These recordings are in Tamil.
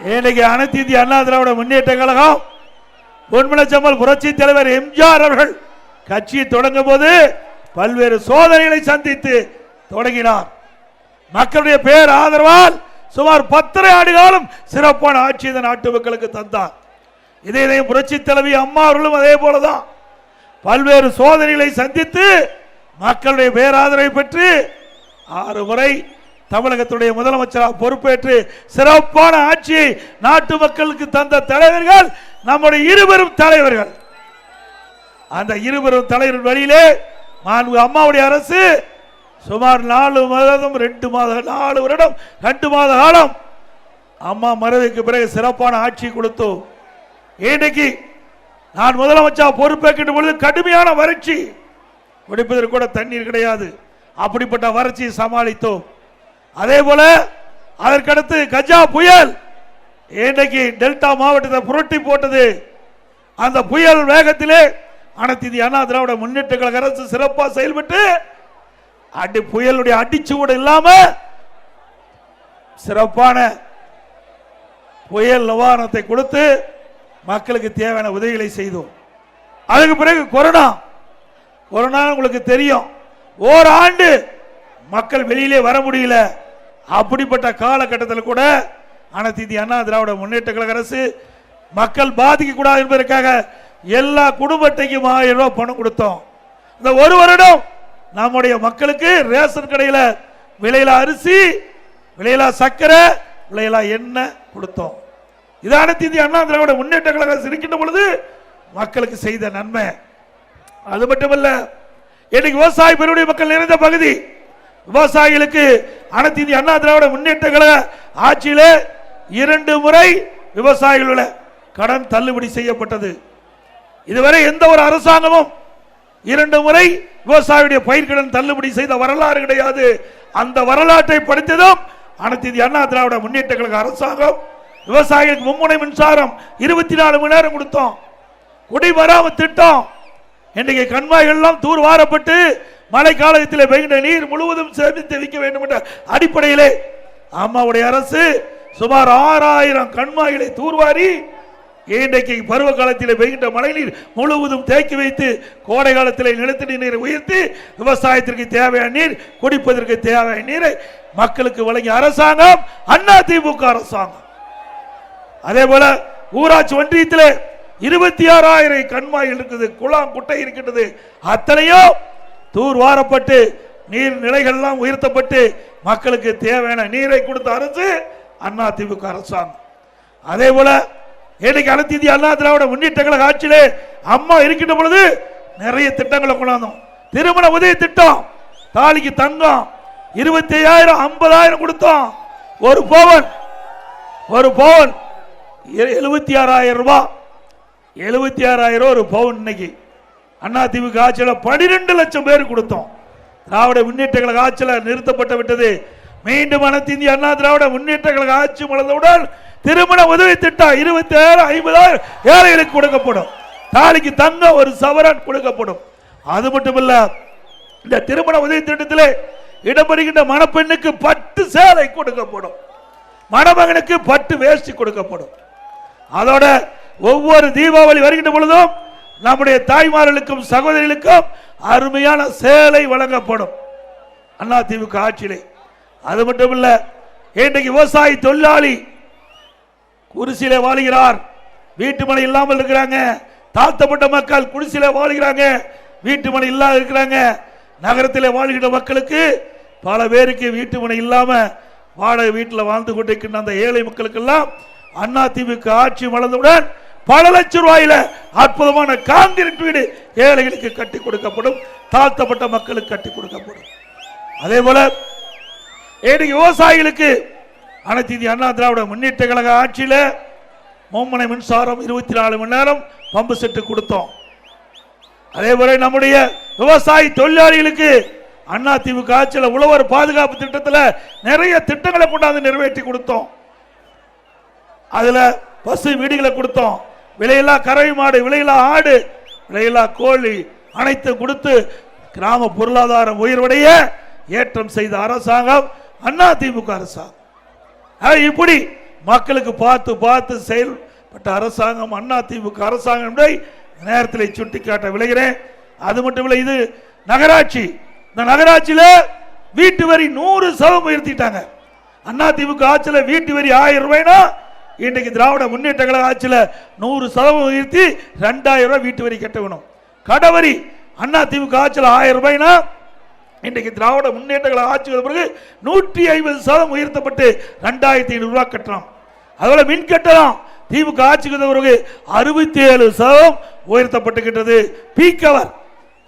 இன்னைக்கு அனைத்து இந்திய அண்ணா திராவிட முன்னேற்ற கழகம் பொன்மலச்சம்மல் புரட்சி தலைவர் எம்ஜிஆர் அவர்கள் கட்சியை தொடங்கும் போது பல்வேறு சோதனைகளை சந்தித்து தொடங்கினார். மக்களுடைய பேர் ஆதரவால் சுமார் பத்தரை ஆண்டு காலம் சிறப்பான ஆட்சி இந்த நாட்டு மக்களுக்கு தந்தார். இதே இதே புரட்சி தலைவி அம்மா அவர்களும் அதே போலதான். பல்வேறு சோதனைகளை சந்தித்து மக்களுடைய பேராதரவை பெற்று ஆறு முறை தமிழகத்துடைய முதலமைச்சராக பொறுப்பேற்று சிறப்பான ஆட்சியை நாட்டு மக்களுக்கு தந்த தலைவர்கள் நம்முடைய இருவரும் தலைவர்கள். அந்த இருவரும் தலைவர் வழியிலே மாண்பு அம்மாவுடைய அரசு சுமார் நாலு மாதம் ரெண்டு மாத நாலு வருடம் ரெண்டு மாத காலம் அம்மா மறைவுக்கு பிறகு சிறப்பான ஆட்சி கொடுத்தோம் இன்னைக்கு நான் முதலமைச்சர் பொறுப்பேற்கின்ற பொழுது கடுமையான வறட்சி. குடிப்பதற்கு கூட தண்ணீர் கிடையாது. அப்படிப்பட்ட வறட்சியை சமாளித்தோம். அதே போல அதற்கடுத்து கஜா புயல். இன்றைக்கு டெல்டா மாவட்டத்தை புரட்டி போட்டது. அந்த புயல் வேகத்திலே அனைத்து இது அண்ணா திராவிட முன்னேற்ற கழக அரசு சிறப்பாக செயல்பட்டு அடி புயலுடைய அடிச்சுவடு இல்லாம சிறப்பான புயல் நிவாரணத்தை கொடுத்து மக்களுக்கு தேவையான உதவிகளை செய்தோம். அதுக்கு பிறகு கொரோனா. கொரோனா உங்களுக்கு தெரியும். ஓராண்டு மக்கள் வெளியிலே வர முடியல. அப்படிப்பட்ட காலகட்டத்தில் கூட அனைத்து இந்திய அண்ணா திராவிட முன்னேற்ற கழக அரசு மக்கள் பாதிக்க கூடாது என்பதற்காக எல்லா குடும்பத்தையும் ஆயிரம் ரூபாய் பணம் கொடுத்தோம். இந்த ஒரு வருடம் நம்முடைய மக்களுக்கு ரேஷன் கடையில் விலையில அரிசி விலையில சர்க்கரை விலையில எண்ணெய் கொடுத்தோம். இது அனைத்து இந்திய அண்ணா திராவிட முன்னேற்ற கழக அரசு இருக்கின்ற பொழுது மக்களுக்கு செய்த நன்மை. அது மட்டுமல்ல இன்னைக்கு விவசாய பெருடைய மக்கள் நிறைந்த பகுதி விவசாயிகளுக்கு அனைத்து இந்திய அண்ணா திராவிட முன்னேற்ற கழக ஆட்சியில் இரண்டு முறை விவசாயிகளோட கடன் தள்ளுபடி செய்யப்பட்டது. இதுவரை எந்த ஒரு அரசாங்கமும் இரண்டு முறை விவசாயியுடைய பயிர்கடன் தள்ளுபடி செய்த வரலாறு கிடையாது. அந்த வரலாற்றை படித்ததும் அனைத்து இந்திய அண்ணா திராவிட முன்னேற்ற கழக அரசாங்கம் விவசாயிகளுக்கு மும்முனை மின்சாரம் இருபத்தி நாலு மணி நேரம் கொடுத்தோம். குடிமராம திட்டம். இன்றைக்கு கண்மாய்கள் எல்லாம் தூர் மழை காலத்தில் பெய்கின்ற நீர் முழுவதும் சேமித்து வைக்க வேண்டும் என்ற அடிப்படையிலே அம்மாவுடைய அரசு சுமார் ஆறாயிரம் கண்மாய்களை தூர்வாரி இன்றைக்கு பருவ காலத்தில் பெய்கின்ற மழை நீர் முழுவதும் தேக்கி வைத்து கோடை காலத்தில் நிலத்தடி நீரை உயர்த்தி விவசாயத்திற்கு தேவையான நீர் குடிப்பதற்கு தேவையான நீரை மக்களுக்கு வழங்கிய அரசாங்கம் அண்ணா திமுக அரசாங்கம். அதே போல ஊராட்சி ஒன்றியத்தில் இருபத்தி ஆறாயிரம் கண்மாய் இருக்குது குளம் குட்டை இருக்கின்றது. அத்தனையும் தூர் வாரப்பட்டு நீர் நிலைகள்லாம் உயர்த்தப்பட்டு மக்களுக்கு தேவையான நீரை கொடுத்த அரசு அண்ணா திமுக அரசாங்கம். அதே போல இன்னைக்கு அனைத்து அண்ணா திராவிட முன்னேற்ற கழக ஆட்சியிலே அம்மா இருக்கின்ற பொழுது நிறைய திட்டங்களை கொண்டாந்தோம். திருமண உதவி திட்டம் தாலிக்கு தங்கம் இருபத்தி ஐயாயிரம் ஐம்பதாயிரம் கொடுத்தோம். ஒரு பவன் ஒரு பவுன் எழுபத்தி ஆறாயிரம் ரூபாய். எழுபத்தி ஆறாயிரம் ஒரு பவுன் இன்னைக்கு. அண்ணா திமுக ஆட்சியில் பனிரெண்டு லட்சம் பேர் கொடுத்தோம். திராவிட முன்னேற்ற கழக ஆட்சியில் நிறுத்தப்பட்டு விட்டது. மீண்டும் அனைத்து இந்திய அண்ணா திராவிட முன்னேற்ற கழக ஆட்சி மலர்ந்தவுடன் திருமண உதவி திட்டம் இருபத்தி ஏழு ஐம்பதாயிரம் ஏழைகளுக்கு கொடுக்கப்படும். தாலிக்கு தங்க ஒரு சவரன் கொடுக்கப்படும். அது மட்டும் இல்ல இந்த திருமண உதவி திட்டத்திலே இடம்பெறுகின்ற மணப்பெண்ணுக்கு பட்டு சேலை கொடுக்கப்படும். மணமகனுக்கு பட்டு வேஷ்டி கொடுக்கப்படும். அதோட ஒவ்வொரு தீபாவளி வருகின்ற பொழுதும் நம்முடைய தாய்மார்களுக்கும் சகோதரிகளுக்கும் அருமையான சேலை வழங்கப்படும். அண்ணா திமுக ஆட்சியிலே. அது மட்டும் இல்ல இன்றைக்கு விவசாயி தொழிலாளி குடிசையிலே வாழுகிறார். வீட்டு மனை இல்லாமல் இருக்கிறாங்க. தாழ்த்தப்பட்ட மக்கள் குடிசையிலே வாழுகிறாங்க. வீட்டு மனை இல்லாத இருக்கிறாங்க. நகரத்தில் வாழ்கிற மக்களுக்கு பல பேருக்கு வீட்டு மனை இல்லாம வாடகை வீட்டில் வாழ்ந்து கொண்டிருக்கின்ற அந்த ஏழை மக்களுக்கெல்லாம் அண்ணா திமுக ஆட்சி வளர்ந்தவுடன் பல லட்சம் ரூபாயில அற்புதமான காங்கிரீட் வீடு ஏழைகளுக்கு கட்டி கொடுக்கப்படும் தாழ்த்தப்பட்ட மக்களுக்கு கட்டி கொடுக்கப்படும். அதே போல இன்னைக்கு விவசாயிகளுக்கு அனைத்து இந்திய அண்ணா திராவிட முன்னேற்ற கழக ஆட்சியில் மும்முனை மின்சாரம் இருபத்தி நாலு மணி நேரம் பம்பு செட்டு கொடுத்தோம். அதே போல நம்முடைய விவசாயி தொழிலாளிகளுக்கு அண்ணா திமுக ஆட்சியில் உழவர் பாதுகாப்பு திட்டத்தில் நிறைய திட்டங்களை கொண்டாந்து நிறைவேற்றி கொடுத்தோம். அதில் பசு வீடுகளை கொடுத்தோம். விலையில்லா கறவை மாடு விலையில்லா ஆடு விலையில்லா கோழி அனைத்து கொடுத்து கிராம பொருளாதாரம் உயர்வடைய ஏற்றம் செய்த அரசாங்கம் அண்ணா திமுக அரசாங்கம் இப்படி மக்களுக்கு பார்த்து பார்த்து செயல்பட்ட அரசாங்கம் அண்ணா திமுக அரசாங்கம் நேரத்தில் சுட்டிக்காட்ட விளைகிறேன் அது மட்டும் இல்லை இது நகராட்சி. இந்த நகராட்சியில் வீட்டு வரி நூறு சதவீதம் உயர்த்திட்டாங்க. அண்ணா திமுக ஆட்சியில் வீட்டு வரி ஆயிரம் ரூபாய்னா இன்றைக்கு திராவிட முன்னேற்ற கழக ஆட்சியில் நூறு சதவீதம் உயர்த்தி ரெண்டாயிரம் ரூபாய் வீட்டு வரி கட்டணும் கடவரி அண்ணா திமுக ஆட்சியில் ஆயிரம் ரூபாய்னா இன்றைக்கு திராவிட முன்னேற்ற கழக ஆட்சிகள் வந்த பிறகு நூற்றி ஐம்பது சதவீதம் உயர்த்தப்பட்டு ரெண்டாயிரத்தி ஐநூறுரூவா கட்டணும் அதோட மின் கட்டணம் திமுக ஆட்சிக்கு பிறகு அறுபத்தி ஏழு சதவீதம் உயர்த்தப்பட்டுகின்றது. பீக் அவர்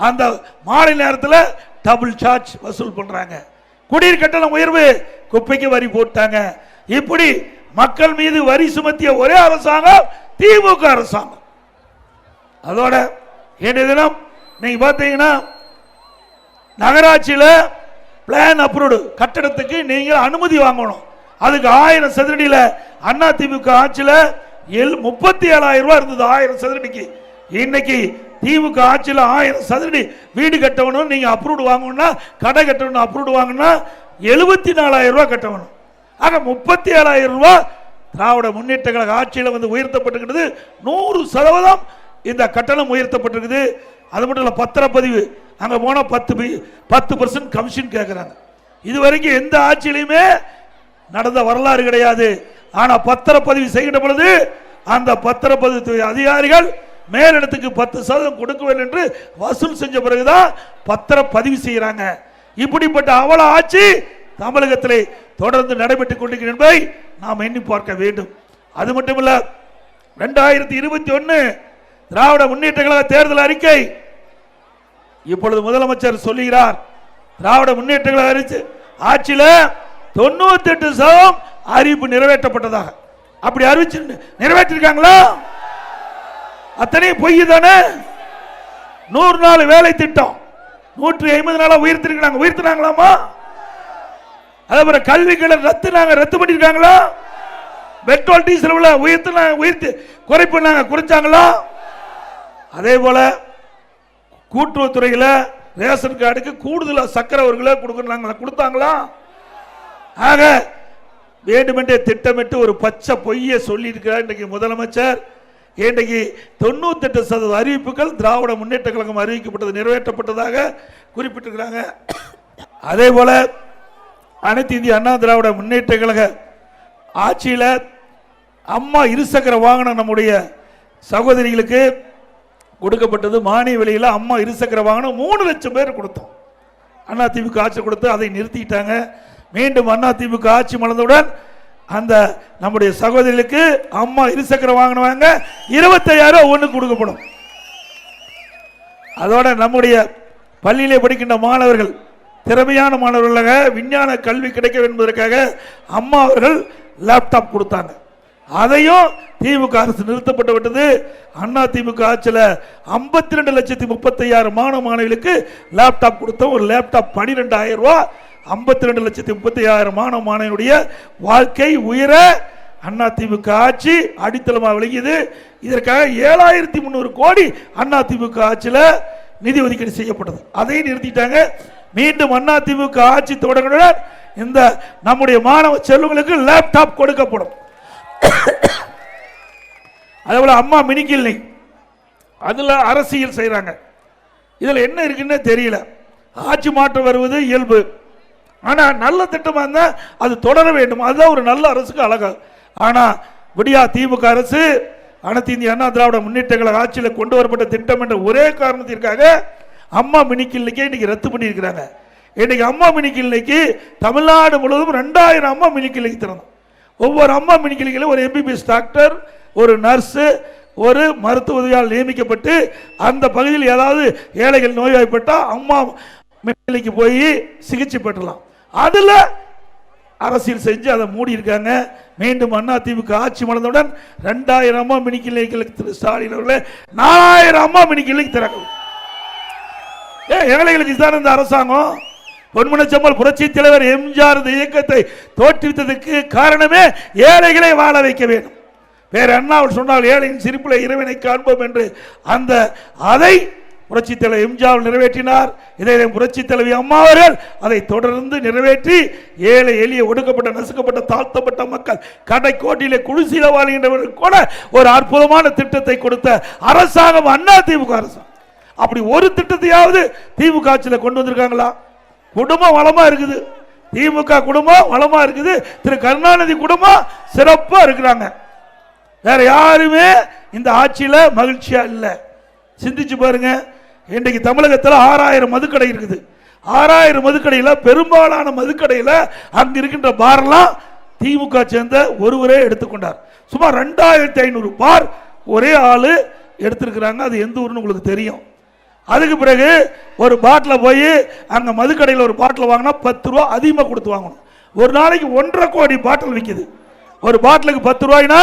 அந்த மாலை நேரத்தில் டபுள் சார்ஜ் வசூல் பண்ணுறாங்க குடிநீர் கட்டணம் உயர்வு குப்பைக்கு வரி போட்டாங்க. இப்படி மக்கள் மீது வரி சுமத்திய ஒரே அரசாங்கம் திமுக அரசாங்கம். அதோட இன்றைய தினம் நீங்க பார்த்தீங்கன்னா நகராட்சியில் பிளான் அப்ரூவ்டு கட்டடத்துக்கு நீங்கள் அனுமதி வாங்கணும். அதுக்கு ஆயிரம் சதுரடியில் அண்ணா திமுக ஆட்சியில் எல் முப்பத்தி ஏழாயிரம் ரூபாய் இருந்தது ஆயிரம் சதுரடிக்கு. இன்னைக்கு திமுக ஆட்சியில் ஆயிரம் சதுரடி வீடு கட்டணும் நீங்கள் அப்ரூவ்டு வாங்கணும்னா கடை கட்டணும் அப்ரூவ்டு வாங்கணும்னா எழுபத்தி நாலாயிரம் ரூபா கட்டணும். ஆக முப்பத்தி ஏழாயிரம் ரூபாய் திராவிட முன்னேற்ற கழக ஆட்சியில் வந்து உயர்த்தப்பட்டிருக்கிறது. நூறு சதவீதம் இந்த கட்டணம் உயர்த்தப்பட்டிருக்குது. அது மட்டும் இல்லை பத்திரப்பதிவு. அங்கே போனால் பத்து பத்து பர்சன்ட் கமிஷன் கேட்குறாங்க இது வரைக்கும் எந்த ஆட்சியிலையுமே நடந்த வரலாறு கிடையாது. ஆனால் பத்திரப்பதிவு செய்கின்ற பொழுது அந்த பத்திரப்பதிவு அதிகாரிகள் மேலிடத்துக்கு பத்து சதவீதம் கொடுக்க வேண்டும் என்று வசூல் செஞ்ச பிறகுதான் பத்திரப்பதிவு செய்கிறாங்க இப்படிப்பட்ட அவல ஆட்சி தமிழகத்திலே தொடர்ந்து நடைபெற்றுக் கொண்டிருக்கிறது என்பதை நாம் எண்ணி பார்க்க வேண்டும். அது மட்டுமல்ல ரெண்டாயிரத்தி இருபத்தி ஒன்னு திராவிட முன்னேற்ற கழக தேர்தல் அறிக்கை இப்பொழுது முதலமைச்சர் சொல்லுகிறார். திராவிட முன்னேற்ற கழக ஆட்சியில் ஆட்சியில தொண்ணூத்தி எட்டு சதம் அறிவிப்பு நிறைவேற்றப்பட்டதாக. அப்படி அறிவிச்சு நிறைவேற்றிருக்காங்களா? அத்தனை பொய் தானே? நூறு நாள் வேலை திட்டம். நூற்றி ஐம்பது நாளாக உயர்த்திருக்கிறாங்க. உயர்த்தினாங்களாமா? அதே கல்விகளை ரத்து நாங்க ரத்து பண்ணிருக்காங்களா பெட்ரோல் டீசல் விலை உயர்த்து உயர்த்தி குறைப்புனாங்க குறைச்சாங்களா? அதே போல கூட்டுறவுத்துறையில் ரேஷன் கார்டுக்கு கூடுதலாக சக்கரை ஒரு கிலோ கொடுத்தாங்களா? ஆக வேண்டுமென்றே திட்டமிட்டு ஒரு பச்சை பொய்யை சொல்லியிருக்கிறார் இன்றைக்கு முதலமைச்சர். இன்றைக்கு தொண்ணூத்தெட்டு சதவீத அறிவிப்புகள் திராவிட முன்னேற்ற கழகம் அறிவிக்கப்பட்டது நிறைவேற்றப்பட்டதாக குறிப்பிட்டிருக்கிறாங்க. அதே போல அனைத்து இந்திய அண்ணா திராவிட முன்னேற்ற கழக ஆட்சியில் அம்மா இருசக்கர வாகனம் நம்முடைய சகோதரிகளுக்கு கொடுக்கப்பட்டது. மானிய விலையில் அம்மா இருசக்கர வாகனம் மூணு லட்சம் பேர் கொடுத்தோம். அண்ணா திமுக ஆட்சி கொடுத்து அதை நிறுத்திட்டாங்க. மீண்டும் அண்ணா திமுக ஆட்சி மலர்ந்தவுடன் அந்த நம்முடைய சகோதரிகளுக்கு அம்மா இருசக்கர வாகனம் வாங்க இருபத்தையாயிரம் ஒன்று கொடுக்கப்படும். அதோட நம்முடைய பள்ளியிலே படிக்கின்ற மாணவர்கள் திறமையான மாணவர்களாக விஞ்ஞான கல்வி கிடைக்க என்பதற்காக அம்மா அவர்கள் லேப்டாப் கொடுத்தாங்க. அதையும் திமுக அரசு நிறுத்தப்பட்டு விட்டது. அண்ணா திமுக ஆட்சியில் ஐம்பத்தி ரெண்டு லட்சத்தி முப்பத்தையாயிரம் மாணவ மாணவிகளுக்கு லேப்டாப் கொடுத்தோம். ஒரு லேப்டாப் பன்னிரெண்டாயிரம் ரூபா. ஐம்பத்தி ரெண்டு லட்சத்தி முப்பத்தையாயிரம் மாணவ மாணவியுடைய வாழ்க்கை உயர அண்ணா திமுக ஆட்சி அடித்தளமாக விளங்கியது. இதற்காக ஏழாயிரத்தி முந்நூறு கோடி அண்ணா திமுக ஆட்சியில் நிதி ஒதுக்கீடு செய்யப்பட்டது. அதையும் நிறுத்திட்டாங்க. மீண்டும் அண்ணா திமுக ஆட்சி தொடங்குடன் இந்த நம்முடைய மாணவ செல்வங்களுக்கு லேப்டாப் கொடுக்கப்படும். அதே போல் அம்மா மினிக்கில்லை அதில் அரசியல் செய்கிறாங்க இதில் என்ன இருக்குன்னு தெரியல. ஆட்சி மாற்றம் வருவது இயல்பு. ஆனால் நல்ல திட்டமாக இருந்தால் அது தொடர வேண்டும். அதுதான் ஒரு நல்ல அரசுக்கு அழகு. ஆனால் விடியா திமுக அரசு அனைத்து இந்திய அண்ணா திராவிட முன்னேற்ற கழக ஆட்சியில் கொண்டு வரப்பட்ட திட்டம் என்ற ஒரே காரணத்திற்காக அம்மா மினிக்கிள்ளைக்கே இன்றைக்கி இன்னைக்கு ரத்து பண்ணியிருக்கிறாங்க. இன்னைக்கு அம்மா மினிக்கிள்ளைக்கு தமிழ்நாடு முழுவதும் ரெண்டாயிரம் அம்மா மினி திறந்தோம். ஒவ்வொரு அம்மா மினி ஒரு எம்பிபிஎஸ் டாக்டர் ஒரு நர்ஸு ஒரு மருத்துவ உதவியால் நியமிக்கப்பட்டு அந்த பகுதியில் ஏதாவது ஏழைகள் நோய்வாய்ப்பட்டால் அம்மா மினிக்கு போய் சிகிச்சை பெற்றலாம். அதில் அரசியல் செஞ்சு அதை மூடி இருக்காங்க மீண்டும் அண்ணா திமுக ஆட்சி மலர்ந்தவுடன் ரெண்டாயிரம் அம்மா மினி திரு ஸ்டாலின் அவர்களே நாலாயிரம் அம்மா மினி கிளினிக் திறக்கும் ஏ ஏழைகளுக்கு இதுதான் இந்த அரசாங்கம். பொன்முனச்சம்மல் புரட்சி தலைவர் எம்ஜிஆர் இந்த இயக்கத்தை தோற்றுவித்ததற்கு காரணமே ஏழைகளை வாழ வைக்க வேண்டும். வேற என்ன அவர் சொன்னால் ஏழையின் சிரிப்பில் இறைவனை காண்போம் என்று அந்த அதை புரட்சி தலைவர் எம்ஜிஆர் நிறைவேற்றினார். இதை புரட்சி தலைவி அம்மா அவர்கள் அதை தொடர்ந்து நிறைவேற்றி ஏழை எளிய ஒடுக்கப்பட்ட நசுக்கப்பட்ட தாழ்த்தப்பட்ட மக்கள் கடை கோட்டிலே குடிசையில் வாழ்கின்றவர்கள் கூட ஒரு அற்புதமான திட்டத்தை கொடுத்த அரசாங்கம் அண்ணா திமுக அரசாங்கம். அப்படி ஒரு திட்டத்தையாவது திமுக ஆட்சியில் கொண்டு வந்திருக்காங்களா? குடும்பம் வளமாக இருக்குது. திமுக குடும்பம் வளமாக இருக்குது. திரு கருணாநிதி குடும்பம் சிறப்பாக இருக்கிறாங்க. வேற யாருமே இந்த ஆட்சியில் மகிழ்ச்சியாக இல்லை. சிந்திச்சு பாருங்க. இன்றைக்கு தமிழகத்தில் ஆறாயிரம் மதுக்கடை இருக்குது. ஆறாயிரம் மதுக்கடையில் பெரும்பாலான மதுக்கடையில் அங்கே இருக்கின்ற பார்லாம் திமுக சேர்ந்த ஒருவரே எடுத்துக்கொண்டார். சுமார் ரெண்டாயிரத்தி ஐநூறு பார் ஒரே ஆள் எடுத்திருக்கிறாங்க. அது எந்த ஊர்னு உங்களுக்கு தெரியும். அதுக்கு பிறகு ஒரு பாட்டில் போய் அங்கே மதுக்கடையில் ஒரு பாட்டில் வாங்கினா பத்து ரூபா அதிகமாக கொடுத்து வாங்கணும். ஒரு நாளைக்கு ஒன்றரை கோடி பாட்டில் விற்கிது ஒரு பாட்டிலுக்கு பத்து ரூபாய்னா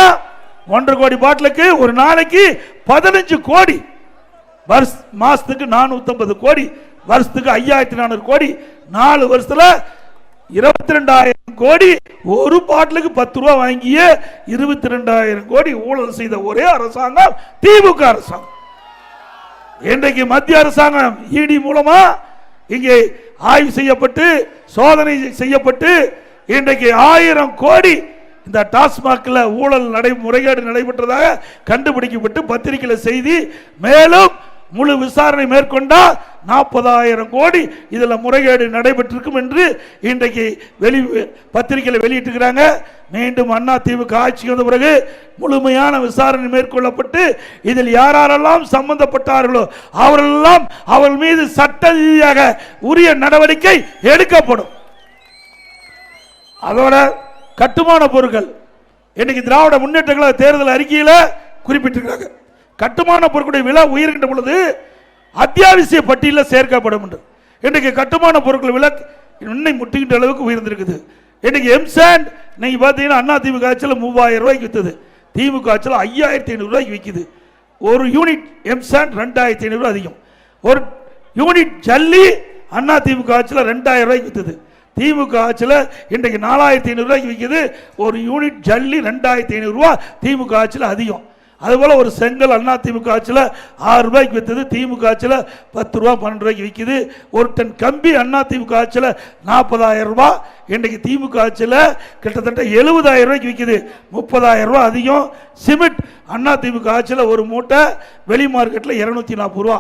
ஒன்றரை கோடி பாட்டிலுக்கு ஒரு நாளைக்கு பதினஞ்சு கோடி. வருஷ மாதத்துக்கு நானூற்றம்பது கோடி. வருஷத்துக்கு ஐயாயிரத்தி நானூறு கோடி. நாலு வருஷத்தில் இருபத்தி ரெண்டாயிரம் கோடி ஒரு பாட்டிலுக்கு பத்து ரூபா வாங்கிய இருபத்தி ரெண்டாயிரம் கோடி ஊழல் செய்த ஒரே அரசாங்கம் திமுக அரசாங்கம். இன்றைக்கு மத்திய அரசாங்கம் இடி மூலமா இங்கே ஆய்வு செய்யப்பட்டு சோதனை செய்யப்பட்டு இன்றைக்கு ஆயிரம் கோடி இந்த டாஸ்மாகில் ஊழல் நடை முறைகேடு நடைபெற்றதாக கண்டுபிடிக்கப்பட்டு பத்திரிகையில் செய்தி. மேலும் முழு விசாரணை மேற்கொண்டா நாற்பதாயிரம் கோடி இதில் முறைகேடு நடைபெற்றிருக்கும் என்று இன்றைக்கு வெளி பத்திரிகையில் வெளியிட்டிருக்கிறாங்க. மீண்டும் அண்ணா திமுக ஆட்சிக்கு வந்த பிறகு முழுமையான விசாரணை மேற்கொள்ளப்பட்டு இதில் யாரெல்லாம் சம்பந்தப்பட்டார்களோ அவரெல்லாம் அவர்கள் மீது சட்ட ரீதியாக உரிய நடவடிக்கை எடுக்கப்படும். அதோட கட்டுமான பொருட்கள். இன்னைக்கு திராவிட முன்னேற்ற கழக தேர்தல் அறிக்கையில் குறிப்பிட்டிருக்கிறாங்க. கட்டுமான பொருட்களுடைய விலை உயர்கின்ற பொழுது அத்தியாவசிய பட்டியலில் சேர்க்கப்படும் என்று. இன்றைக்கு கட்டுமான பொருட்கள் விலை இன்னை முட்டுகின்ற அளவுக்கு உயர்ந்திருக்குது. இன்னைக்கு எம்சாண்ட் நீங்க பார்த்தீங்கன்னா அண்ணா திமுக ஆட்சியில் மூவாயிரம் ரூபாய்க்கு விற்றுது திமுக ஆட்சியில் ஐயாயிரத்தி ஐநூறுரூவாய்க்கு விற்கிது ஒரு யூனிட் எம்சாண்ட் ரெண்டாயிரத்தி ஐநூறுரூவா அதிகம். ஒரு யூனிட் ஜல்லி அண்ணா திமுக ஆட்சியில் ரெண்டாயிரம் ரூபாய்க்கு விற்றுது திமுக ஆட்சியில் இன்றைக்கு நாலாயிரத்தி ஐநூறுரூவாய்க்கு விற்கிது ஒரு யூனிட் ஜல்லி ரெண்டாயிரத்தி ஐநூறுரூவா திமுக ஆட்சியில் அதிகம். அதுபோல் ஒரு செங்கல் அண்ணா திமுக ஆட்சியில் ஆறு ரூபாய்க்கு விற்றது திமுக ஆட்சியில் பத்து ரூபா பன்னெண்டு ரூபாய்க்கு விற்கிது ஒரு டன் கம்பி அண்ணா திமுக ஆட்சியில் நாற்பதாயிரம் ரூபா. இன்றைக்கு திமுக ஆட்சியில் கிட்டத்தட்ட எழுபதாயிரம் ரூபாய்க்கு விற்கிது முப்பதாயிரம் ரூபா அதிகம். சிமெண்ட் அண்ணா திமுக ஆட்சியில் ஒரு மூட்டை வெளி மார்க்கெட்டில் இரநூத்தி நாற்பது ரூபா.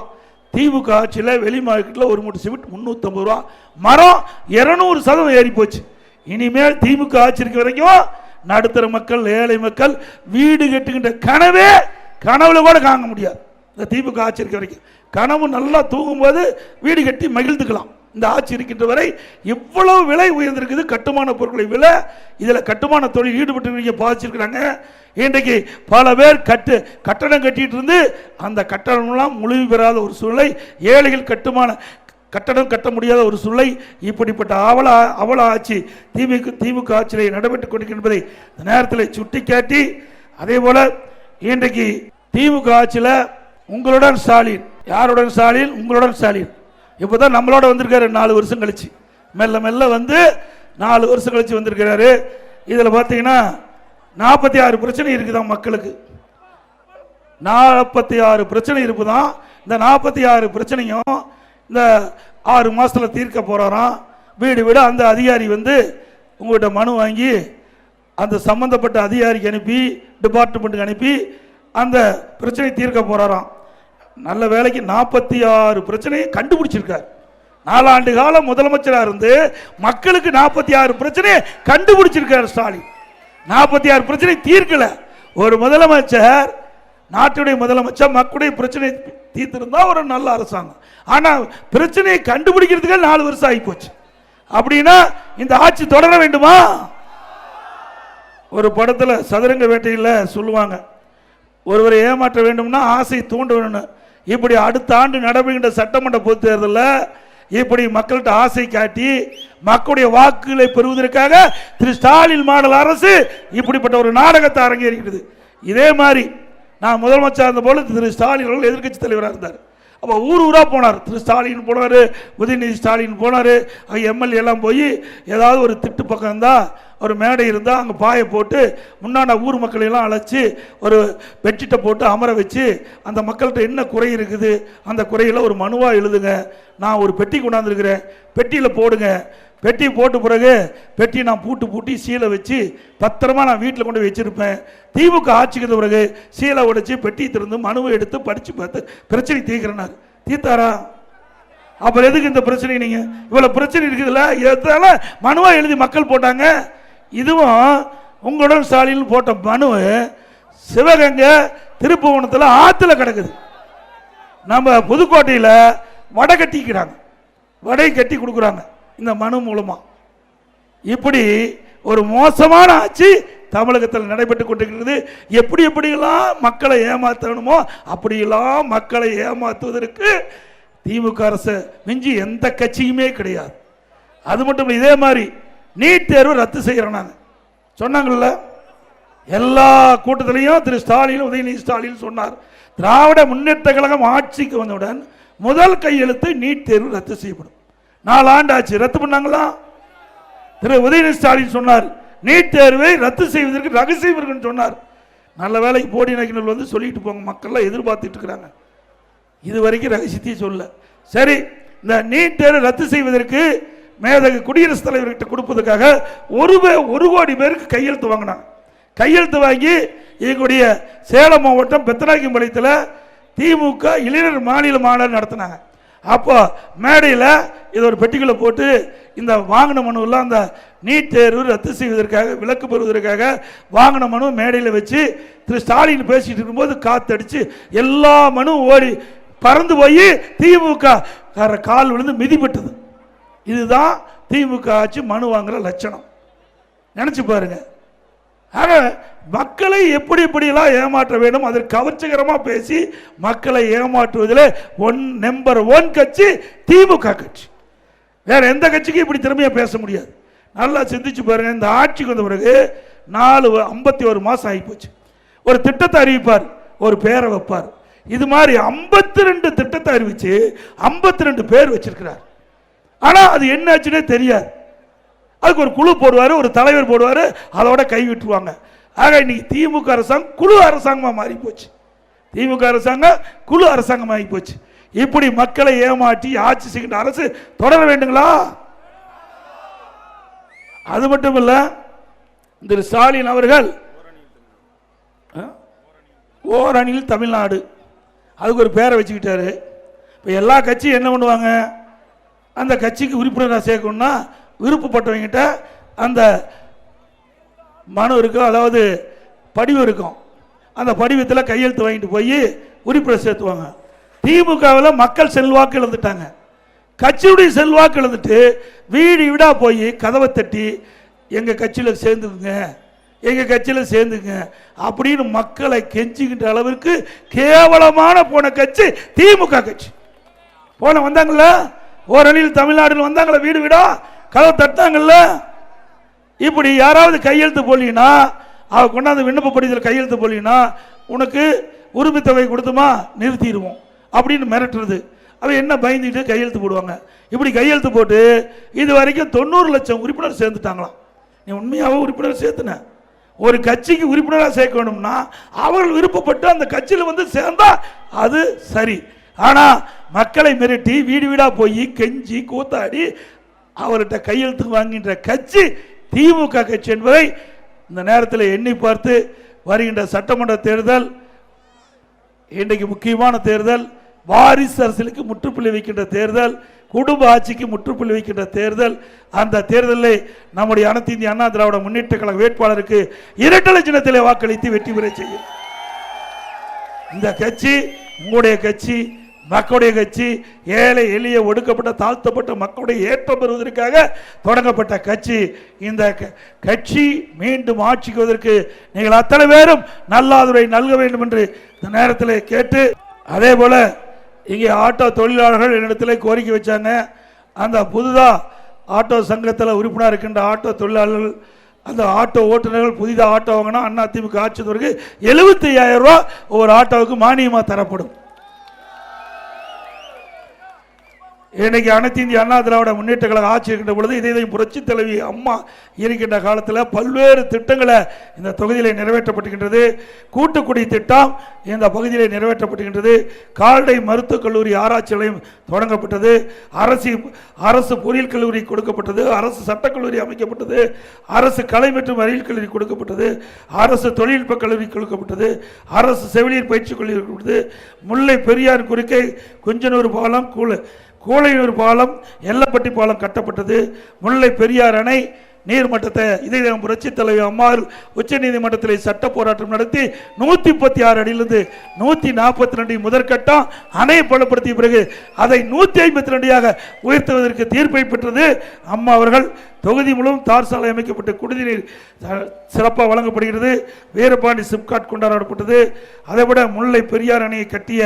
திமுக ஆட்சியில் வெளி மார்க்கெட்டில் ஒரு மூட்டை சிமெண்ட் முந்நூற்றம்பது ரூபா. மரம் இரநூறு சதவீதம் ஏறி போச்சு இனிமேல் திமுக ஆட்சி இருக்க வரைக்கும் நடுத்தர மக்கள் ஏழை மக்கள் வீடு கட்டுகின்ற கனவே கனவுல கூட காங்க முடியாது. இந்த திமுக ஆட்சி இருக்க வரைக்கும். கனவு நல்லா தூங்கும்போது வீடு கட்டி மகிழ்ந்துக்கலாம். இந்த ஆட்சி இருக்கின்ற வரை எவ்வளவு விலை உயர்ந்திருக்குது. கட்டுமான பொருட்களை விலை இதில் கட்டுமான தொழில் ஈடுபட்டு பாதிச்சிருக்கிறாங்க. இன்றைக்கு பல பேர் கட்டு கட்டடம் கட்டிட்டு இருந்து அந்த கட்டடம்லாம் முழுமை பெறாத ஒரு சூழ்நிலை. ஏழைகள் கட்டுமான கட்டடம் கட்ட முடியாத ஒரு சூழ்நிலை இப்படிப்பட்ட அவல அவல ஆட்சி திமுக திமுக ஆட்சியை நடைபெற்றுக் கொண்டிருக்கின்றதை இந்த நேரத்தில் சுட்டிக்காட்டி அதே போல இன்றைக்கு திமுக ஆட்சியில் உங்களுடன் ஸ்டாலின். யாருடன் ஸ்டாலின்? உங்களுடன் ஸ்டாலின். இப்போ தான் நம்மளோட வந்திருக்காரு நாலு வருஷம் கழிச்சு. மெல்ல மெல்ல வந்து நாலு வருஷம் கழிச்சு வந்திருக்கிறாரு. இதில் பார்த்தீங்கன்னா நாற்பத்தி ஆறு பிரச்சனை இருக்குதான் மக்களுக்கு. நாற்பத்தி ஆறு பிரச்சனை இருப்பதான் இந்த நாற்பத்தி ஆறு பிரச்சனையும் இந்த ஆறு மாதத்தில் தீர்க்க போகிறாராம் வீடு வீடு அந்த அதிகாரி வந்து உங்கள்கிட்ட மனு வாங்கி அந்த சம்மந்தப்பட்ட அதிகாரிக்கு அனுப்பி டிபார்ட்மெண்ட்டுக்கு அனுப்பி அந்த பிரச்சனை தீர்க்க போகிறாராம் நல்ல வேலைக்கு நாற்பத்தி ஆறு பிரச்சனையை கண்டுபிடிச்சிருக்கார். நாலாண்டு காலம் முதலமைச்சராக இருந்து மக்களுக்கு நாற்பத்தி ஆறு பிரச்சனையை கண்டுபிடிச்சிருக்கார் ஸ்டாலின். நாற்பத்தி ஆறு பிரச்சனை தீர்க்கல. ஒரு முதலமைச்சர் நாட்டுடைய முதலமைச்சர் மக்களுடைய பிரச்சனை தீர்த்திருந்தா ஒரு நல்ல அரசாங்கம். ஆனா பிரச்சனையை கண்டுபிடிக்கிறதுக்கு நாலு வருஷம் ஆகி போச்சு அப்படின்னா இந்த ஆட்சி தொடர வேண்டுமா? ஒரு படத்துல சதுரங்க வேட்டையில் சொல்லுவாங்க ஒருவரை ஏமாற்ற வேண்டும்னா ஆசை தூண்ட வேணும் இப்படி அடுத்த ஆண்டு நடைபெறுகின்ற சட்டமன்ற பொது தேர்தலில் இப்படி மக்கள்கிட்ட ஆசை காட்டி மக்களுடைய வாக்குகளை பெறுவதற்காக திரு ஸ்டாலின் மாடல் அரசு இப்படிப்பட்ட ஒரு நாடகத்தை அரங்கேறிக்கிறது இதே மாதிரி நான் முதலமைச்சர் இருந்த திரு ஸ்டாலின் அவர்கள் எதிர்க்கட்சி தலைவராக இருந்தார். அப்போ ஊர் ஊராக போனார். திரு ஸ்டாலின் போனார் உதயநிதி ஸ்டாலின் போனார் அங்கே எம்எல்ஏ எல்லாம் போய் ஏதாவது ஒரு திட்டு பக்கம் இருந்தால் ஒரு மேடை இருந்தால் அங்கே பாயை போட்டு முன்னாடி ஊர் மக்களையெல்லாம் அழைச்சி ஒரு பெட்ஷீட்டை போட்டு அமர வச்சு அந்த மக்கள்கிட்ட என்ன குறை இருக்குது? அந்த குறையில் ஒரு மனுவாக எழுதுங்க. நான் ஒரு பெட்டி கொண்டாந்துருக்கிறேன். பெட்டியில் போடுங்க. பெட்டி போட்ட பிறகு பெட்டி நான் பூட்டு பூட்டி சீலை வச்சு பத்திரமா நான் வீட்டில் கொண்டு வச்சுருப்பேன். திமுக ஆட்சிக்கு பிறகு சீலை உடைச்சு பெட்டி திறந்து மனுவை எடுத்து படித்து பார்த்து பிரச்சனை தீர்க்கிறனார் தீர்த்தாரா? அப்புறம் எதுக்கு இந்த பிரச்சனை நீங்கள் இவ்வளோ பிரச்சனை இருக்குதுல்ல? எதனால மனுவாக எழுதி மக்கள் போட்டாங்க? இதுவும் உங்களுடன் ஸ்டாலின் போட்ட மனு சிவகங்கை திருப்புவனத்தில் ஆற்றுல கிடக்குது. நம்ம புதுக்கோட்டையில் வடை கட்டிக்கிறாங்க. வடை கட்டி கொடுக்குறாங்க. இந்த மனு மூலமா. இப்படி ஒரு மோசமான ஆட்சி தமிழகத்தில் நடைபெற்று கொண்டிருக்கிறது. எப்படி எப்படியெல்லாம் மக்களை ஏமாற்றணுமோ அப்படியெல்லாம் மக்களை ஏமாற்றுவதற்கு திமுக அரசு மிஞ்சி எந்த கட்சியுமே கிடையாது. அது மட்டும் இல்லை இதே மாதிரி நீட் தேர்வு ரத்து செய்கிறோம் நாங்கள் சொன்னாங்கல்ல? எல்லா கூட்டத்திலையும் திரு ஸ்டாலின் உதயநிதி ஸ்டாலின் சொன்னார். திராவிட முன்னேற்ற கழகம் ஆட்சிக்கு வந்தவுடன் முதல் கையெழுத்து நீட் தேர்வு ரத்து செய்யப்படும். நாலு ஆண்டு ஆச்சு ரத்து பண்ணாங்களா? திரு உதயநிதி ஸ்டாலின் சொன்னார் நீட் தேர்வை ரத்து செய்வதற்கு ரகசியம் இருக்குன்னு சொன்னார். நல்ல வேலைக்கு போடி நகினல் வந்து சொல்லிட்டு போங்க மக்கள்லாம் எதிர்பார்த்துட்டு இருக்கிறாங்க. இது வரைக்கும் ரகசியத்தையும் சொல்ல சரி இந்த நீட் தேர்வை ரத்து செய்வதற்கு மேதகு குடியரசுத் தலைவர்கிட்ட கொடுப்பதற்காக ஒரு பே- ஒரு கோடி பேருக்கு கையெழுத்து வாங்கினாங்க. கையெழுத்து வாங்கி எங்களுடைய சேலம் மாவட்டம் பெத்தனாக்கிம்பாளையத்தில் திமுக இளைஞர் மாநில மாநாடு நடத்தினாங்க. அப்போ மேடையில் இதை ஒரு பெட்டிக்குள்ள போட்டு இந்த வாங்கின மனுவெல்லாம் அந்த நீட் தேர்வு ரத்து செய்வதற்காக விலக்கு பெறுவதற்காக வாங்கின மனு மேடையில் வச்சு திரு ஸ்டாலின் பேசிட்டு இருக்கும்போது காத்தடிச்சு எல்லா மனுவும் ஓடி பறந்து போய் திமுக கார கால் விழுந்து மிதிப்பட்டது. இதுதான் திமுக ஆட்சி மனு வாங்குற லட்சணம். நினச்சி பாருங்க. ஆக மக்களை எப்படி எப்படிலாம் ஏமாற்ற வேண்டும்? அதற்கு கவர்ச்சிகரமாக பேசி மக்களை ஏமாற்றுவதில் ஒன் நம்பர் ஒன் கட்சி திமுக கட்சி. வேற எந்த கட்சிக்கும் இப்படி திறமையாக பேச முடியாது. நல்லா சிந்திச்சு பாருங்க. இந்த ஆட்சிக்கு வந்த பிறகு நாலு ஐம்பத்தி ஒரு மாதம் ஆகிப்போச்சு. ஒரு திட்டத்தை அறிவிப்பார் ஒரு பேரை வைப்பார். இது மாதிரி ஐம்பத்தி ரெண்டு திட்டத்தை அறிவிச்சு ஐம்பத்தி ரெண்டு பேர் வச்சிருக்கிறார். ஆனால் அது என்னாச்சுன்னே தெரியாது. அதுக்கு ஒரு குழு போடுவார் ஒரு தலைவர் போடுவார் அதோட கை விட்டுருவாங்க. ஆக இன்னைக்கு திமுக அரசாங்கம் குழு அரசாங்கமாக மாறி போச்சு திமுக அரசாங்கம் குழு அரசாங்கம் ஆகி போச்சு இப்படி மக்களை ஏமாற்றி ஆட்சி செய்கின்ற அரசு தொடர வேண்டுங்களா? அது மட்டும் இல்ல திரு ஸ்டாலின் அவர்கள் ஓரணியில் தமிழ்நாடு. அதுக்கு ஒரு பேரை வச்சுக்கிட்டாரு. இப்போ எல்லா கட்சியும் என்ன பண்ணுவாங்க? அந்த கட்சிக்கு உறுப்பினராக சேர்க்கணும்னா விருப்பப்பட்டவங்கிட்ட அந்த மனு இருக்கும் அதாவது படிவம் இருக்கும். அந்த படிவத்தில் கையெழுத்து வாங்கிட்டு போய் உறுப்பினர் சேர்த்துவாங்க. திமுகவில் மக்கள் செல்வாக்கு இழந்துட்டாங்க. கட்சியுடைய செல்வாக்கு இழந்துட்டு வீடு வீடாக போய் கதவை தட்டி எங்கள் கட்சியில் சேர்ந்துக்குங்க எங்கள் கட்சியில் சேர்ந்துங்க அப்படின்னு மக்களை கெஞ்சிக்கின்ற அளவிற்கு கேவலமான போன கட்சி திமுக கட்சி. போன வந்தாங்கல்ல? ஓரணியில் தமிழ்நாட்டில் வந்தாங்களே? வீடு வீடா? கதவை தட்டாங்கல்ல இப்படி யாராவது கையெழுத்து போடலினா அவ கொண்டாந்து விண்ணப்ப படிதல் கையெழுத்து போடலினா உனக்கு உரிமை தொகை கொடுத்துமா நிறுத்திடுவோம். அப்படின்னு மிரட்டுறது. அவன் என்ன பயந்துட்டு கையெழுத்து போடுவாங்க. இப்படி கையெழுத்து போட்டு இது வரைக்கும் தொண்ணூறு லட்சம் உறுப்பினர் சேர்ந்துட்டாங்களாம். நீ உண்மையாகவே உறுப்பினர் சேர்த்துன. ஒரு கட்சிக்கு உறுப்பினராக சேர்க்க வேணும்னா அவர்கள் விருப்பப்பட்டு அந்த கட்சியில் வந்து சேர்ந்தா அது சரி. ஆனால் மக்களை மிரட்டி வீடு வீடாக போய் கெஞ்சி கூத்தாடி அவர்கிட்ட கையெழுத்து வாங்கின்ற கட்சி திமுக கட்சி என்பதை இந்த நேரத்தில் எண்ணி பார்த்து வருகின்ற சட்டமன்ற தேர்தல் இன்றைக்கு முக்கியமான தேர்தல் வாரிசு அரசியலுக்கு முற்றுப்புள்ளி வைக்கின்ற தேர்தல் குடும்ப ஆட்சிக்கு முற்றுப்புள்ளி வைக்கின்ற தேர்தல் அந்த தேர்தலில் நம்முடைய அனைத்து இந்திய அண்ணா திராவிட முன்னேற்ற கழக வேட்பாளருக்கு இரட்டலை சின்னத்திலே வாக்களித்து வெற்றி பெற செய்யும். இந்த கட்சி உங்களுடைய கட்சி மக்களுடைய கட்சி ஏழை எளிய ஒடுக்கப்பட்ட தாழ்த்தப்பட்ட மக்களுடைய ஏற்றம் பெறுவதற்காக தொடங்கப்பட்ட கட்சி. இந்த க- கட்சி மீண்டும் ஆட்சிக்குவதற்கு நீங்கள் அத்தனை பேரும் நல்லாதுரை நல்க வேண்டும் என்று இந்த நேரத்தில் கேட்டு அதே போல் இங்கே ஆட்டோ தொழிலாளர்கள் என்னிடத்தில் கோரிக்கை வச்சாங்க. அந்த புதுதாக ஆட்டோ சங்கத்தில் உறுப்பினர் இருக்கின்ற ஆட்டோ தொழிலாளர்கள் அந்த ஆட்டோ ஓட்டுநர்கள் புதிதாக ஆட்டோ வாங்கினா அண்ணா திமுக ஆட்சி பிறகு எழுபத்தி ஐயாயிரம் ரூபா ஒரு ஆட்டோவுக்கு மானியமாக தரப்படும். இன்னைக்கு அனைத்து இந்திய அண்ணா திராவிட முன்னேற்ற கழக ஆட்சி இருக்கின்ற பொழுது இதே இதையும் புரட்சி தலைவி அம்மா இருக்கின்ற காலத்தில் பல்வேறு திட்டங்களை இந்த தொகுதியில் நிறைவேற்றப்பட்டுகின்றது கூட்டுக்குடி திட்டம் இந்த பகுதியில் நிறைவேற்றப்பட்டுகின்றது கால்நடை மருத்துவக் கல்லூரி ஆராய்ச்சி நிலையம் தொடங்கப்பட்டது. அரசு அரசு பொறியியல் கல்லூரி கொடுக்கப்பட்டது. அரசு சட்டக்கல்லூரி அமைக்கப்பட்டது. அரசு கலை மற்றும் அறிவியல் கல்லூரி கொடுக்கப்பட்டது. அரசு தொழில்நுட்ப கல்லூரி கொடுக்கப்பட்டது. அரசு செவிலியர் பயிற்சி கல்லூரி கொடுக்கப்பட்டது. முல்லை பெரியார் குறுக்கே குஞ்சனூர் பாலம் கூல கூழையூர் பாலம் எல்லப்பட்டி பாலம் கட்டப்பட்டது. முல்லை பெரியார் அணை நீர்மட்டத்தை இதை புரட்சி தலைவர் அம்மாள் உச்ச நீதிமன்றத்தில் சட்ட போராட்டம் நடத்தி நூற்றி முப்பத்தி ஆறு அடியிலிருந்து நூற்றி நாற்பத்தி ரெண்டு முதற்கட்டம் அணையை பலப்படுத்திய பிறகு அதை நூற்றி ஐம்பத்தி ரெண்டாக உயர்த்துவதற்கு தீர்ப்பை பெற்றது அம்மா அவர்கள். தொகுதி முழுவதும் தார் சாலை அமைக்கப்பட்டு குடிநீர் சிறப்பாக வழங்கப்படுகிறது. வீரபாண்டி சிப்காட் கொண்டாடப்பட்டது. அதைவிட முல்லை பெரியார் அணையை கட்டிய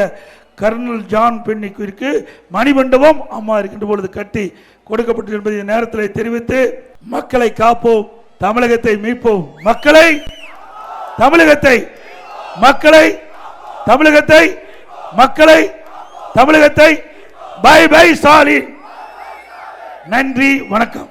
கர்னல் ஜான் பெண்ணிக்கு மணிமண்டபம் அம்மா இருக்கின்ற பொழுது கட்டி கொடுக்கப்பட்டு என்பதை நேரத்தில் தெரிவித்து மக்களை காப்போம் தமிழகத்தை மீட்போம். மக்களை தமிழகத்தை மக்களை தமிழகத்தை மக்களை தமிழகத்தை. Bye bye Stalin. நன்றி வணக்கம்.